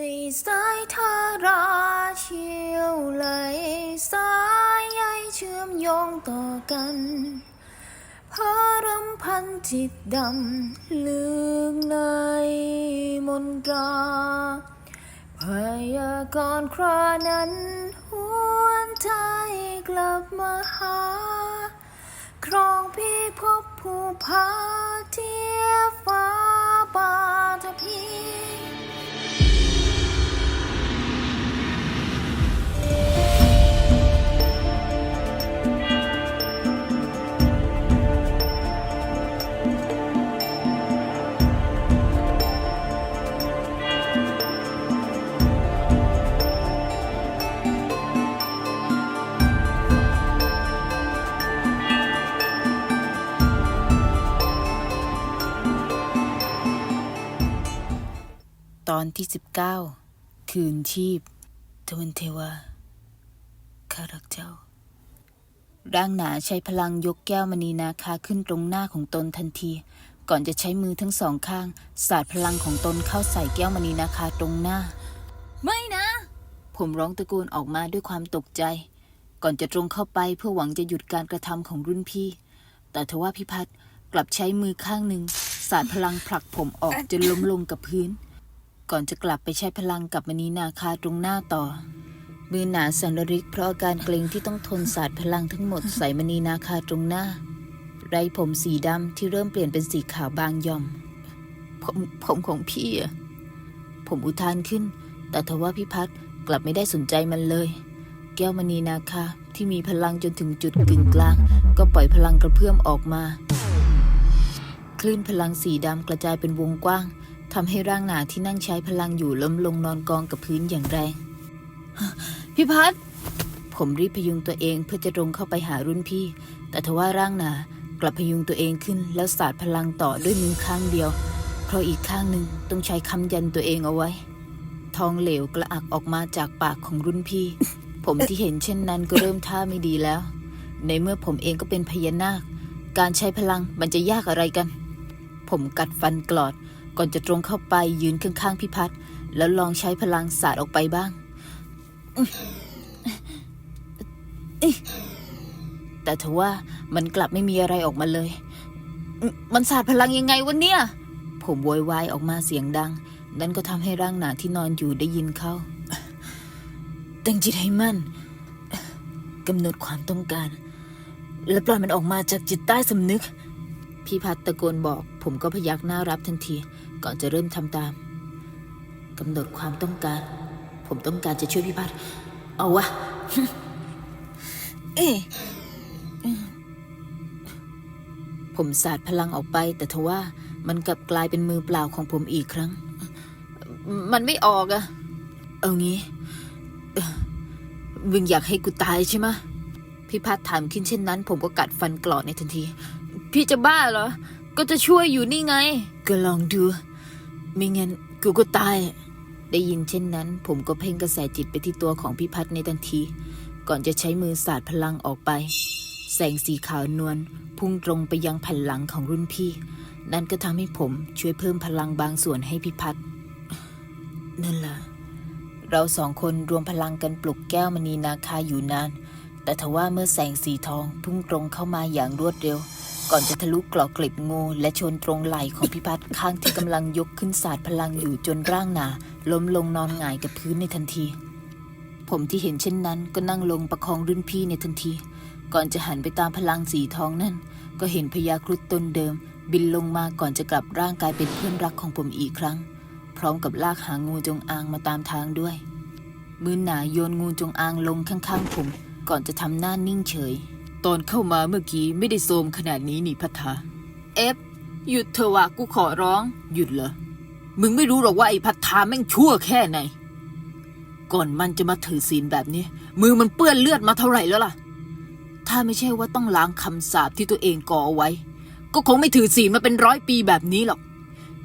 ในสายทาราเชี่ยวไหลสายใยเชื่อมโยงต่อกันพารำพันจิตดำลึกในมนตราพยากรณ์ครานั้นหวนใจกลับมาหา ครองพี่พบผู้พาเทียฟ้าปาทพี อนที่สิบเก้าคืนชีพทวนเทวาข้ารักเจ้า ร่างหนาใช้พลังยกแก้วมณีนาคาขึ้นตรงหน้าของตนทันที ก่อนจะใช้มือทั้งสองข้าง สาดพลังของตนเข้าใส่แก้วมณีนาคาตรงหน้า ไม่นะ ผมร้องตะโกนออกมาด้วยความตกใจ ก่อนจะตรงเข้าไปเพื่อหวังจะหยุดการกระทำของรุ่นพี่ แต่ทว่าพิพัฒน์กลับใช้มือข้างหนึ่งสาดพลังผลักผมออกจนล้มลงกับพื้น ก่อนจะกลับไปใช้พลังกับมณีนาคาตรงหน้าต่อ มือหนาสันระริกเพราะอาการเกรงที่ต้องทนสาดพลังทั้งหมดใส่มณีนาคาตรงหน้า ไรผมสีดำที่เริ่มเปลี่ยนเป็นสีขาวบางย่อม ผมผมของพี่อะผมอุทานขึ้น แต่ทว่าพิพัฒน์กลับไม่ได้สนใจมันเลย แก้วมณีนาคาที่มีพลังจนถึงจุดกึ่งกลาง ก็ปล่อยพลังกระเพื่อมออกมา คลื่นพลังสีดำกระจายเป็นวงกว้าง ทำให้ร่างหนาที่นั่งใช้พลังอยู่ล้มลงนอนกองกับพื้นอย่างแรง พี่พัดผมรีบพยุงตัวเองเพื่อจะตรงเข้าไปหารุ่นพี่ แต่ทว่าร่างหนากลับพยุงตัวเองขึ้นแล้วสาดพลังต่อด้วยมือข้างเดียว เพราะอีกข้างหนึ่งต้องใช้คำยันตัวเองเอาไว้ ทองเหลวกระอักออกมาจากปากของรุ่นพี่ ผมที่เห็นเช่นนั้นก็เริ่มท่าไม่ดีแล้ว ในเมื่อผมเองก็เป็นพญานาค การใช้พลังมันจะยากอะไรกัน ผมกัดฟันกรอด ก่อนจะตรงเข้าไปยืนข้างๆพี่พัดแล้วลองใช้พลังสาดออกไปบ้าง แต่ทว่ามันกลับไม่มีอะไรออกมาเลย มันสาดพลังยังไงวะเนี่ย ผมโวยวายออกมาเสียงดัง นั่นก็ทำให้ร่างหนาที่นอนอยู่ได้ยินเขาตั้งจิตให้มั่นกำหนดความต้องการ และปล่อยมันออกมาจากจิตใต้สำนึก พี่พัดตะโกนบอก ผมก็พยักหน้ารับทันที ก่อนจะเริ่มทำตามกำหนดความต้องการ ผมต้องการจะช่วยพี่พัด เอาวะ เอ๊ผมสาดพลังออกไป แต่ทว่ามันกลับกลายเป็นมือเปล่าของผมอีกครั้ง มันไม่ออกอะเอางี้เอ่อมึงอยากให้กูตายใช่ไหมพี่พัดถามขึ้นเช่นนั้น ผมก็กัดฟันกรอดในทันที พี่จะบ้าเหรอ ก็จะช่วยอยู่นี่ไง ก็ลองดู ไม่งั้นกูก็ตาย ได้ยินเช่นนั้น ผมก็เพ่งกระแสจิตไปที่ตัวของพี่พัดในทันที ก่อนจะใช้มือสาดพลังออกไป แสงสีขาวนวลพุ่งตรงไปยังแผ่นหลังของรุ่นพี่ นั่นก็ทำให้ผมช่วยเพิ่มพลังบางส่วนให้พี่พัดนั่นล่ะเราสองคนรวมพลังกันปลุกแก้วมณีนาคาอยู่นาน แต่ทว่าเมื่อแสงสีทองพุ่งตรงเข้ามาอย่างรวดเร็ว ก่อนจะทะลุกรอกกลีบงูและชนตรงไหล่ของพิพัฒน์ข้างที่กำลังยกขึ้นสาดพลังอยู่จนร่างหนา ล้มลงนอนหงายกับพื้นในทันที ผมที่เห็นเช่นนั้นก็นั่งลงประคองรุ่นพี่ในทันที ก่อนจะหันไปตามพลังสีทองนั่น ก็เห็นพญาครุฑตนเดิม บินลงมาก่อนจะกลับร่างกายเป็นเพื่อนรักของผมอีกครั้ง พร้อมกับลากหางงูจงอางมาตามทางด้วย มือหนาโยนงูจงอางลงข้างๆผม ก่อนจะทำหน้านิ่งเฉย ตอนเข้ามาเมื่อกี้ไม่ได้โซมขนาดนี้นี่พัทธาเอฟหยุดเถอะวะกูขอร้อง หยุดเหรอ มึงไม่รู้หรอกว่าไอ้พัทธาแม่งชั่วแค่ไหน ก่อนมันจะมาถือศีลแบบนี้ มือมันเปื้อนเลือดมาเท่าไหร่แล้วล่ะ ถ้าไม่ใช่ว่าต้องล้างคำสาปที่ตัวเองก่อเอาไว้ ก็คงไม่ถือศีลมาเป็นร้อยปีแบบนี้หรอก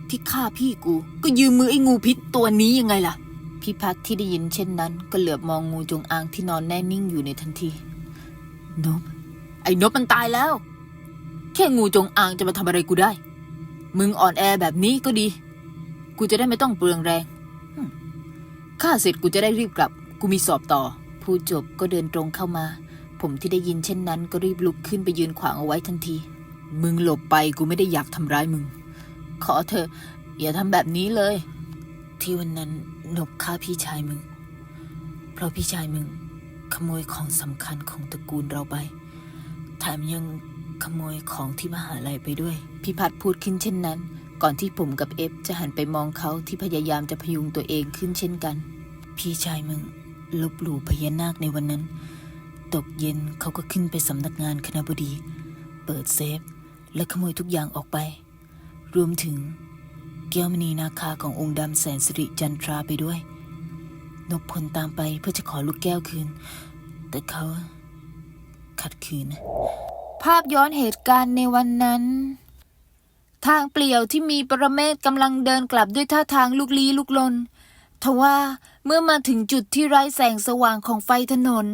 ที่ฆ่าพี่กู ก็ยืมมือไอ้งูพิษตัวนี้ยังไงล่ะ พี่พัดที่ได้ยินเช่นนั้น ก็เหลือบมองงูจงอางที่นอนแน่นิ่งอยู่ในทันทีนบ ไอ้นบมันตายแล้ว แค่งูจงอางจะมาทำอะไรกูได้ มึงอ่อนแอแบบนี้ก็ดี กูจะได้ไม่ต้องเปลืองแรงข้าเสร็จกูจะได้รีบกลับ กูมีสอบต่อพูดจบก็เดินตรงเข้ามา ผมที่ได้ยินเช่นนั้น ก็รีบลุกขึ้นไปยืนขวางเอาไว้ทันที มึงหลบไปกูไม่ได้อยากทำร้ายมึง ขอเถอะอย่าทำแบบนี้เลย ที่วันนั้นนบฆ่าพี่ชายมึง เพราะพี่ชายมึงขโมยของสำคัญของตระกูลเราไป แถมยังขโมยของที่มหาลัยไปด้วยพี่พัดพูดขึ้นเช่นนั้น ก่อนที่ผมกับเอฟจะหันไปมองเขาที่พยายามจะพยุงตัวเองขึ้นเช่นกัน พี่ชายมึงลบหลู่พญานาคในวันนั้น ตกเย็นเขาก็ขึ้นไปสำนักงานคณะบดี เปิดเซฟ และขโมยทุกอย่างออกไป รวมถึงแก้วมณีนาคาขององค์ดำแสนสิริจันทราไปด้วย นพพลตามไปเพื่อจะขอลูกแก้วคืน แต่เขา ขัดขืน ภาพย้อนเหตุการณ์ในวันนั้น ทางเปลี่ยวที่มีปรเมศกำลังเดินกลับด้วยท่าทางลุกลี้ลุกลนทว่าเมื่อมาถึงจุดที่ไร้แสงสว่างของไฟถนน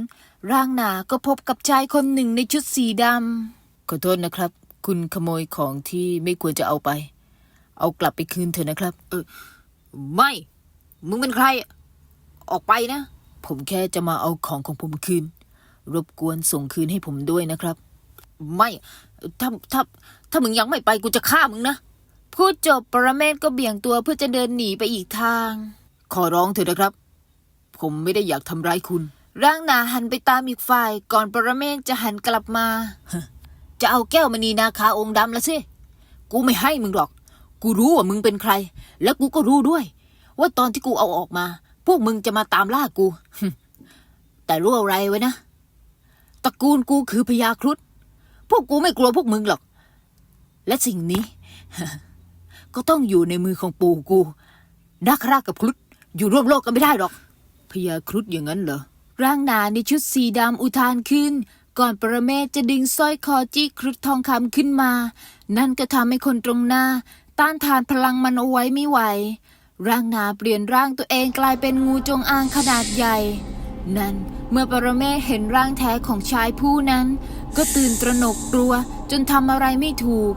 ร่างหนาก็พบกับชายคนหนึ่งในชุดสีดำขอโทษนะครับ คุณขโมยของที่ไม่ควรจะเอาไป เอากลับไปคืนเถอะนะครับ เออไม่ มึงเป็นใคร ออกไปนะ ผมแค่จะมาเอาของของผมคืน รบกวนส่งคืนให้ผมด้วยนะครับ ไม่ถ้าถ้าถ้ามึงยังไม่ไปกูจะฆ่ามึงนะ พูดจบปรเมศก็เบี่ยงตัวเพื่อจะเดินหนีไปอีกทาง ขอร้องเถอะนะครับ ผมไม่ได้อยากทำร้ายคุณ ร่างหนาหันไปตามอีกฝ่าย ก่อนปรเมศจะหันกลับมา จะเอาแก้วมณีนาคาองค์ดำละสิ กูไม่ให้มึงหรอก กูรู้ว่ามึงเป็นใคร แล้วกูก็รู้ด้วย ว่าตอนที่กูเอาออกมา พวกมึงจะมาตามล่ากู แต่รู้อะไรไว้นะต ระกูลกูคือพญาครุฑพวกกูไม่กลัวพวกมึงหรอก และสิ่งนี้ ก็ต้องอยู่ในมือของปู่กูนักรากับครุฑอยู่ร่วมโลกกันไม่ได้หรอกพญาครุฑอย่างนั้นเหรอร่างหนาในชุดสีดำอุทานขึ้น ก่อนประเมศจะดึงสร้อยคอจี้ครุฑทองคำขึ้นมา นั่นก็ทำให้คนตรงหน้า ต้านทานพลังมันเอาไว้ไม่ไหว ร่างหนาเปลี่ยนร่างตัวเองกลายเป็นงูจงอางขนาดใหญ่ นั่นเมื่อปรเมศเห็นร่างแท้ของชายผู้นั้น ก็ตื่นตระหนกกลัวจนทำอะไรไม่ถูก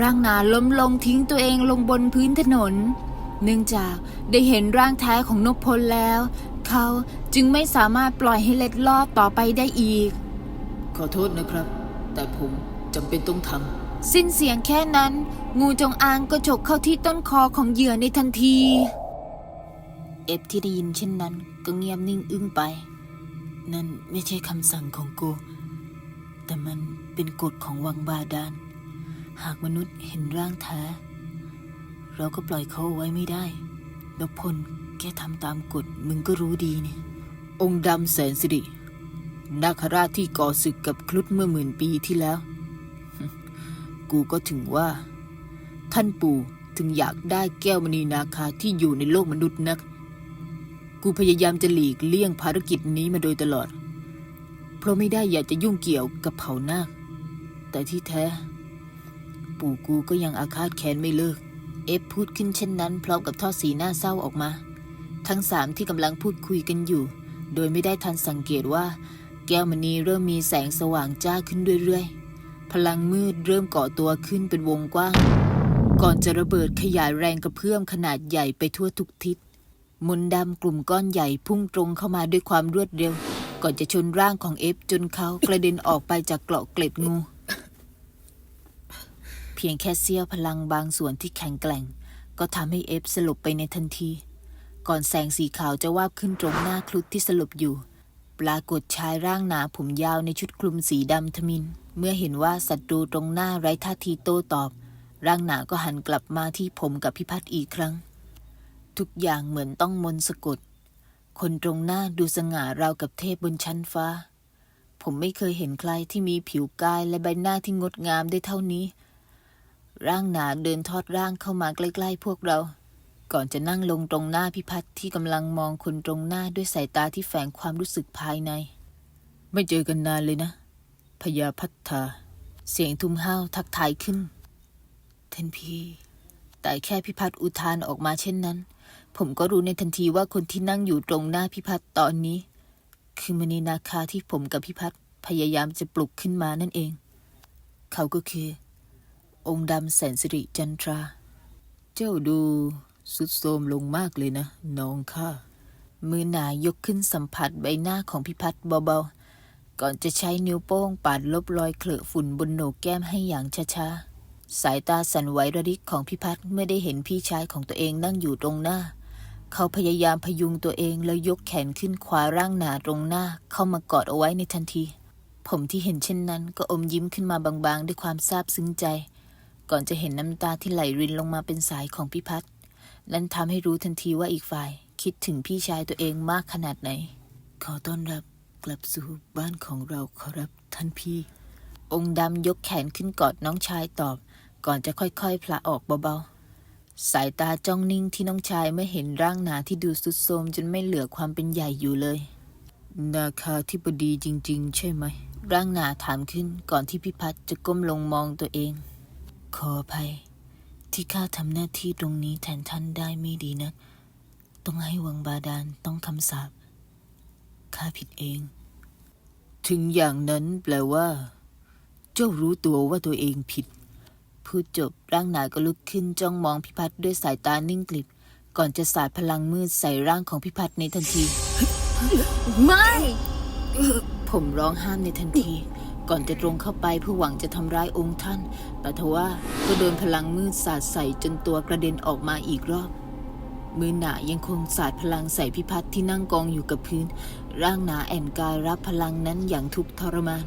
ร่างหนาล้มลงทิ้งตัวเองลงบนพื้นถนน เนื่องจากได้เห็นร่างแท้ของนพพลแล้ว เขาจึงไม่สามารถปล่อยให้เล็ดลอดต่อไปได้อีก ขอโทษนะครับ แต่ผมจำเป็นต้องทำสิ้นเสียงแค่นั้น งูจงอางก็ฉกเข้าที่ต้นคอของเหยื่อในทันที เอฟที่ได้ยินเช่นนั้นก็เงียบนิ่งอึ้งไป นั่นไม่ใช่คำสั่งของกู แต่มันเป็นกฎของวังบาดาล หากมนุษย์เห็นร่างแท้ เราก็ปล่อยเขาเอาไว้ไม่ได้นพพลแค่ทำตามกฎมึงก็รู้ดีนี่องค์ดำแสนสิริ นาคราชที่ก่อศึกกับครุฑเมื่อหมื่นปีที่แล้ว กูก็ถึงว่า ท่านปู่ถึงอยากได้แก้วมณีนาคาที่อยู่ในโลกมนุษย์นัก กูพยายามจะหลีกเลี่ยงภารกิจนี้มาโดยตลอด เพราะไม่ได้อยากจะยุ่งเกี่ยวกับเผ่านาค แต่ที่แท้ ปู่กูก็ยังอาฆาตแค้นไม่เลิก เอฟพูดขึ้นเช่นนั้น พร้อมกับทอดสีหน้าเศร้าออกมา ทั้งสามที่กำลังพูดคุยกันอยู่ โดยไม่ได้ทันสังเกตว่า แก้วมณีเริ่มมีแสงสว่างจ้าขึ้นเรื่อยๆ พลังมืดเริ่มก่อตัวขึ้นเป็นวงกว้าง ก่อนจะระเบิดขยายแรงกระเพื่อมขนาดใหญ่ไปทั่วทุกทิศ มนต์ดำกลุ่มก้อนใหญ่พุ่งตรงเข้ามาด้วยความรวดเร็ว ก่อนจะชนร่างของเอฟจนเขากระเด็นออกไปจากเกราะเกล็ดงู เพียงแค่เสี้ยวพลังบางส่วนที่แข็งแกร่ง ก็ทำให้เอฟสลบไปในทันที ก่อนแสงสีขาวจะวาบขึ้นตรงหน้าคลุดที่สลบอยู่ ปรากฏชายร่างหนาผมยาวในชุดคลุมสีดำทมิน เมื่อเห็นว่าศัตรูตรงหน้าไร้ท่าทีโต้ตอบ ร่างหนาก็หันกลับมาที่ผมกับพิพัฒน์อีกครั้ง ทุกอย่างเหมือนต้องมนสะกด คนตรงหน้าดูสง่าราวกับเทพบนชั้นฟ้า ผมไม่เคยเห็นใครที่มีผิวกายและใบหน้าที่งดงามได้เท่านี้ ร่างหนาเดินทอดร่างเข้ามาใกล้ ๆ พวกเรา ก่อนจะนั่งลงตรงหน้าพิพัฒน์ที่กำลังมองคนตรงหน้าด้วยสายตาที่แฝงความรู้สึกภายใน ไม่เจอกันนานเลยนะพญาพัฒธาเสียงทุ้มห้าวทักทายขึ้น เทนพีแต่แค่พิพัฒน์อุทานออกมาเช่นนั้น ผมก็รู้ในทันทีว่าคนที่นั่งอยู่ตรงหน้าพิพัฒน์ตอนนี้ คือมณีนาคาที่ผมกับพิพัฒน์พยายามจะปลุกขึ้นมานั่นเอง เขาก็คือ องค์ดำแสนสิริจันทรา เจ้าดูสุดโทมลงมากเลยนะ น้องข้ามือหนายกขึ้นสัมผัสใบหน้าของพิพัฒน์เบาๆ ก่อนจะใช้นิ้วโป้งปาดลบรอยเคลอะฝุ่นบนโหนกแก้มให้อย่างช้าๆสายตาสั่นไหวระริกของพิพัฒน์เมื่อได้เห็นพี่ชายของตัวเองนั่งอยู่ตรงหน้า เขาพยายามพยุงตัวเองแล้วยกแขนขึ้นคว้าร่างหนาตรงหน้า เข้ามากอดเอาไว้ในทันที ผมที่เห็นเช่นนั้น ก็อมยิ้มขึ้นมาบางๆ ด้วยความซาบซึ้งใจ ก่อนจะเห็นน้ำตาที่ไหลรินลงมาเป็นสายของพิพัฒน์นั่นทำให้รู้ทันทีว่าอีกฝ่าย คิดถึงพี่ชายตัวเองมากขนาดไหน ขอต้อนรับกลับสู่บ้านของเราขอรับท่านพี่ องค์ดำยกแขนขึ้นกอดน้องชายตอบ ก่อนจะค่อยๆพละออกเบาๆ สายตาจ้องนิ่งที่น้องชายเมื่อเห็นร่างหนาที่ดูสุดโทรมจนไม่เหลือความเป็นใหญ่อยู่เลย นาคาที่บดีจริง ๆ ใช่ไหม ร่างหนาถามขึ้นก่อนที่พิพัฒน์จะก้มลงมองตัวเอง ขออภัย ที่ข้าทำหน้าที่ตรงนี้แทนท่านได้ไม่ดีนัก ต้องให้วังบาดาลต้องคำสาปข้าผิดเอง ถึงอย่างนั้นแปลว่า เจ้ารู้ตัวว่าตัวเองผิด พูดจบร่างหนาก็ลุกขึ้นจ้องมองพิพัฒน์ด้วยสายตานิ่งกลิบ ก่อนจะสาดพลังมืดใส่ร่างของพิพัฒน์ในทันที ไม่ ผมร้องห้ามในทันที ก่อนจะตรงเข้าไปเพื่อหวังจะทำร้ายองค์ท่าน แต่ทว่าก็โดนพลังมืดสาดใส่จนตัวกระเด็นออกมาอีกรอบ มือหนายังคงสาดพลังใส่พิพัฒน์ที่นั่งกองอยู่กับพื้น ร่างหนาแอนกายรับพลังนั้นอย่างทุกข์ทรมาน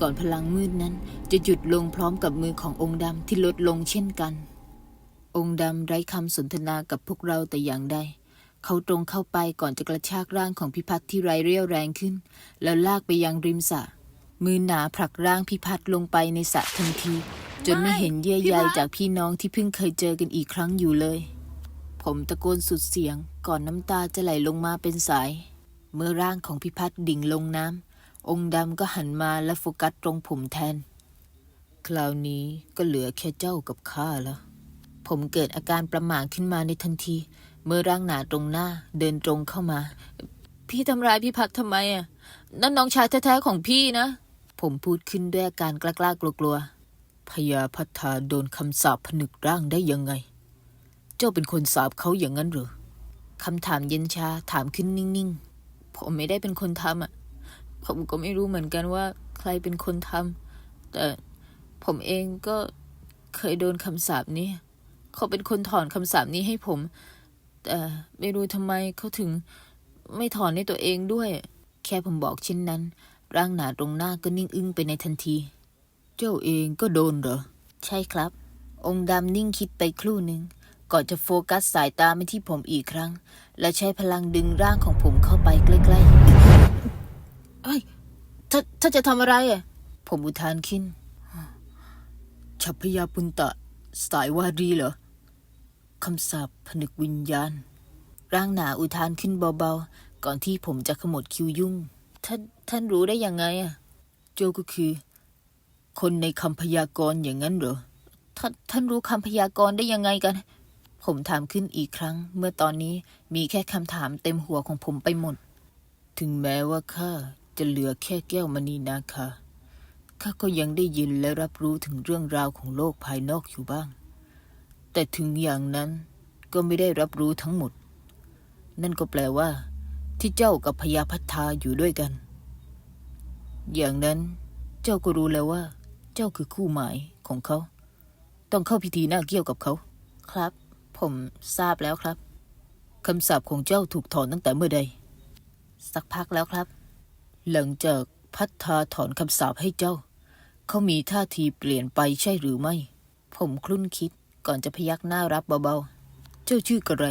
ก่อนพลังมืดนั้นจะหยุดลงพร้อมกับมือขององค์ดำที่ลดลงเช่นกัน องค์ดำไร้คำสนทนากับพวกเราแต่อย่างใด เขาตรงเข้าไปก่อนจะกระชากร่างของพิพัฒน์ที่ไร้เรี่ยวแรงขึ้น แล้วลากไปยังริมสระมือหนาผลักร่างพิพัฒน์ลงไปในสระทันที จนไม่เห็นเยื่อใยจากพี่น้องที่เพิ่งเคยเจอกันอีกครั้งอยู่เลย ผมตะโกนสุดเสียงก่อนน้ำตาจะไหลลงมาเป็นสาย เมื่อร่างของพิพัฒน์ดิ่งลงน้ำ องค์ดำก็หันมาและโฟกัสตรงผมแทน คราวนี้ก็เหลือแค่เจ้ากับข้าแล้ว ผมเกิดอาการประหม่าขึ้นมาในทันที เมื่อร่างหนาตรงหน้าเดินตรงเข้ามา พี่ทำร้ายพี่พักทำไมอะ นั่นน้องชายแท้ๆของพี่นะ ผมพูดขึ้นด้วยอาการกล้าๆกลัวๆพญาพัฒาโดนคำสาปผนึกร่างได้ยังไง เจ้าเป็นคนสาปเขาอย่างนั้นหรือคำถามเย็นชาถามขึ้นนิ่งๆ ผมไม่ได้เป็นคนทำอะ ผมก็ไม่รู้เหมือนกันว่าใครเป็นคนทำแต่ผมเองก็เคยโดนคำสาปนี้ เขาเป็นคนถอนคำสาปนี้ให้ผม แต่ไม่รู้ทำไมเขาถึงไม่ถอนให้ตัวเองด้วย แค่ผมบอกเช่นนั้น ร่างหนาตรงหน้าก็นิ่งอึ้งไปในทันที เจ้าเองก็โดนเหรอ ใช่ครับ องค์ดำนิ่งคิดไปครู่หนึ่งก่อนจะโฟกัสสายตาไปที่ผมอีกครั้ง และใช้พลังดึงร่างของผมเข้าไปใกล้ ๆ เอ้ยถ้าถ้าจะทำอะไรอะผมอุทานขึ้นชัพพยาปุนตะ สายวารีเหรอคำสาปผนึกวิญญาณ ร่างหนาอุทานขึ้นเบาๆ ก่อนที่ผมจะขมวดคิ้วยุ่ง ท่านท่านรู้ได้ยังไงอะ โจก็คือ คนในคำพยากรณ์อย่างนั้นเหรอ ท่านท่านรู้คำพยากรณ์ได้ยังไงกัน ผมถามขึ้นอีกครั้ง เมื่อตอนนี้มีแค่คำถามเต็มหัวของผมไปหมด ถึงแม้ว่าข้า จะเหลือแค่แก้วมณีนาคาข้าก็ยังได้ยินและรับรู้ถึงเรื่องราวของโลกภายนอกอยู่บ้าง แต่ถึงอย่างนั้นก็ไม่ได้รับรู้ทั้งหมด นั่นก็แปลว่า ที่เจ้ากับพญาพัฒนาอยู่ด้วยกัน อย่างนั้นเจ้าก็รู้แล้วว่า เจ้าคือคู่หมายของเขา ต้องเข้าพิธีหน้าเกี่ยวกับเขา ครับ ผมทราบแล้วครับคำสาปของเจ้าถูกถอนตั้งแต่เมื่อใด สักพักแล้วครับ หลังจากพัฒนาถอนคำสาปให้เจ้า เขามีท่าทีเปลี่ยนไปใช่หรือไม่ ผมคลุ่นคิดก่อนจะพยักหน้ารับเบาๆ เจ้าชื่ออะไร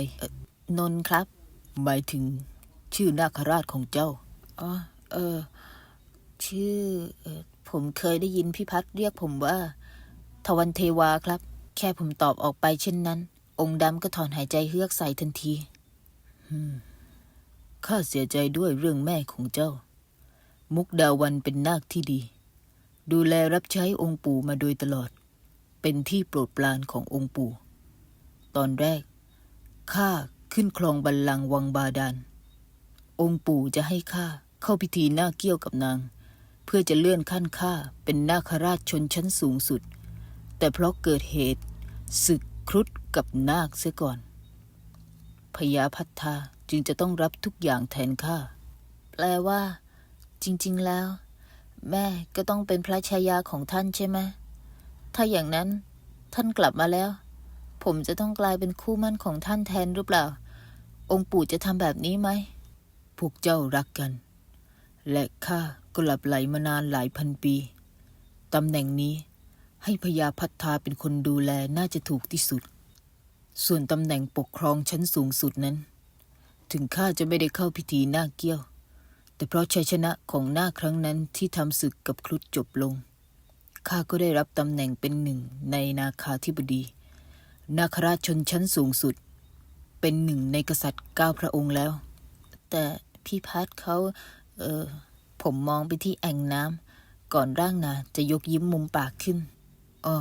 นนท์ครับ หมายถึง ชื่อนาคราชของเจ้าอ๋อเออ ชื่อเออผมเคยได้ยินพี่พัดเรียกผมว่า ทวันเทวาครับ แค่ผมตอบออกไปเช่นนั้น องค์ดำก็ถอนหายใจเฮือกใส่ทันทีข้าเสียใจด้วยเรื่องแม่ของเจ้า มุกดาวันเป็นนาคที่ดี ดูแลรับใช้องค์ปู่มาโดยตลอด เป็นที่โปรดปรานขององค์ปู่ ตอนแรกข้าขึ้นครองบัลลังก์วังบาดาลองค์ปู่จะให้ข้าเข้าพิธีหน้าเกี้ยวกับนาง เพื่อจะเลื่อนขั้นข้าเป็นนาคราชชนชั้นสูงสุด แต่เพราะเกิดเหตุศึกครุฑกับนาคเสียก่อนพญาพัฒนาจึงจะต้องรับทุกอย่างแทนข้าแปลว่า จริง ๆ แล้ว แม่ก็ต้องเป็นพระชายาของท่านใช่ไหมถ้าอย่างนั้น ท่านกลับมาแล้ว ผมจะต้องกลายเป็นคู่มั่นของท่านแทนหรือเปล่า องค์ปู่จะทำแบบนี้ไหมพวกเจ้ารักกัน และข้าก็หลับไหลมานานหลายพันปีตำแหน่งนี้ให้พญาพัฒธาเป็นคนดูแลน่าจะถูกที่สุด ส่วนตำแหน่งปกครองชั้นสูงสุดนั้น ถึงข้าจะไม่ได้เข้าพิธีหน้าเกี้ยว แต่เพราะชัยชนะของหน้าครั้งนั้นที่ทำศึกกับครุฑจบลง ข้าก็ได้รับตำแหน่งเป็นหนึ่งในนาคาธิบดี นาคราชชนชั้นสูงสุด เป็นหนึ่งในกษัตริย์เก้าพระองค์แล้ว แต่พี่พัดเขา เออ ผมมองไปที่แอ่งน้ำก่อนร่างนาจะยกยิ้มมุมปากขึ้นอ้อ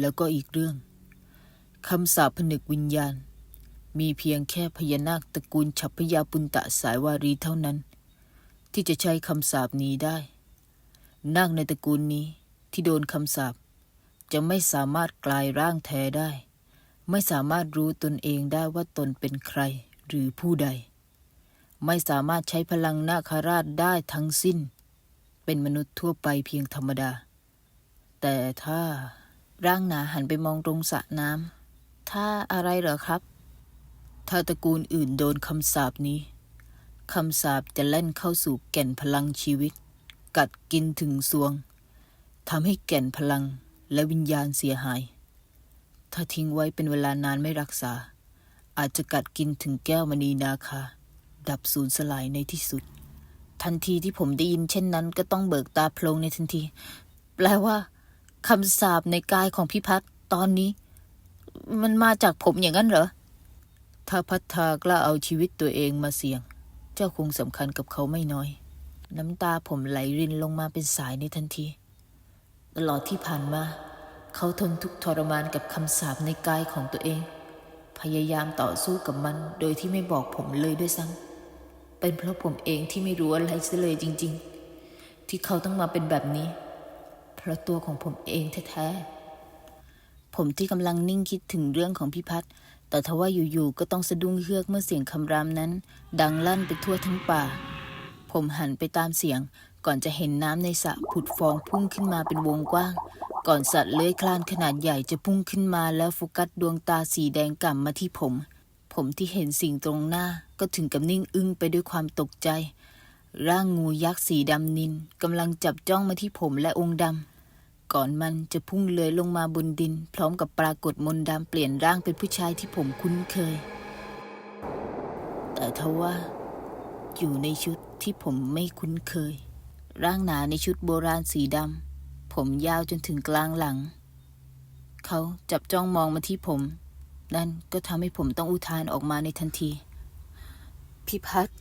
แล้วก็อีกเรื่องคำสาปผนึกวิญญาณ มีเพียงแค่พญานาคตระกูลฉัพพยาปุณตะสายวารีเท่านั้น ที่จะใช้คำสาปนี้ได้ นาคในตระกูลนี้ที่โดนคำสาปจะไม่สามารถกลายร่างแท้ได้ ไม่สามารถรู้ตนเองได้ว่าตนเป็นใครหรือผู้ใด ไม่สามารถใช้พลังนาคราชได้ทั้งสิ้น เป็นมนุษย์ทั่วไปเพียงธรรมดา แต่ถ้าร่างหนาหันไปมองตรงสระน้ำถ้าอะไรเหรอครับ ถ้าตระกูลอื่นโดนคำสาปนี้ คำสาปจะเล่นเข้าสู่แก่นพลังชีวิต กัดกินถึงสวงทำให้แก่นพลังและวิญญาณเสียหาย ถ้าทิ้งไว้เป็นเวลานานไม่รักษา อาจจะกัดกินถึงแก้วมณีนาคา ดับสูญสลายในที่สุด ทันทีที่ผมได้ยินเช่นนั้นก็ต้องเบิกตาโพลงในทันที แปลว่าคำสาปในกายของพี่พัฒน์ตอนนี้ มันมาจากผมอย่างนั้นเหรอ ถ้าพัฒากล้าเอาชีวิตตัวเองมาเสี่ยง เจ้าคงสำคัญกับเขาไม่น้อย น้ำตาผมไหลรินลงมาเป็นสายในทันที ตลอดที่ผ่านมา เขาทนทุกทรมานกับคำสาปในกายของตัวเอง พยายามต่อสู้กับมันโดยที่ไม่บอกผมเลยด้วยซ้ำเป็นเพราะผมเองที่ไม่รู้อะไรเสียเลยจริง ๆ ที่เขาต้องมาเป็นแบบนี้ เพราะตัวของผมเองแท้ๆผมที่กำลังนิ่งคิดถึงเรื่องของพี่พัฒน์ แต่ทว่าอยู่ๆก็ต้องสะดุ้งเฮือกเมื่อเสียงคำรามนั้น ดังลั่นไปทั่วทั้งป่า ผมหันไปตามเสียง ก่อนจะเห็นน้ำในสระผุดฟองพุ่งขึ้นมาเป็นวงกว้าง ก่อนสัตว์เลื้อยคลานขนาดใหญ่จะพุ่งขึ้นมาแล้วโฟกัสดวงตาสีแดงก่ำมาที่ผม ผมที่เห็นสิ่งตรงหน้าก็ถึงกับนิ่งอึ้งไปด้วยความตกใจ ร่างงูยักษ์สีดำนินกำลังจับจ้องมาที่ผมและองค์ดำ ก่อนมันจะพุ่งเลื้อยลงมาบนดิน พร้อมกับปรากฏมนต์ดำเปลี่ยนร่างเป็นผู้ชายที่ผมคุ้นเคย แต่ทว่า อยู่ในชุดที่ผมไม่คุ้นเคย ร่างหนาในชุดโบราณสีดำผมยาวจนถึงกลางหลัง เขาจับจ้องมองมาที่ผม นั่นก็ทำให้ผมต้องอุทานออกมาในทันทีพี่พัฒน์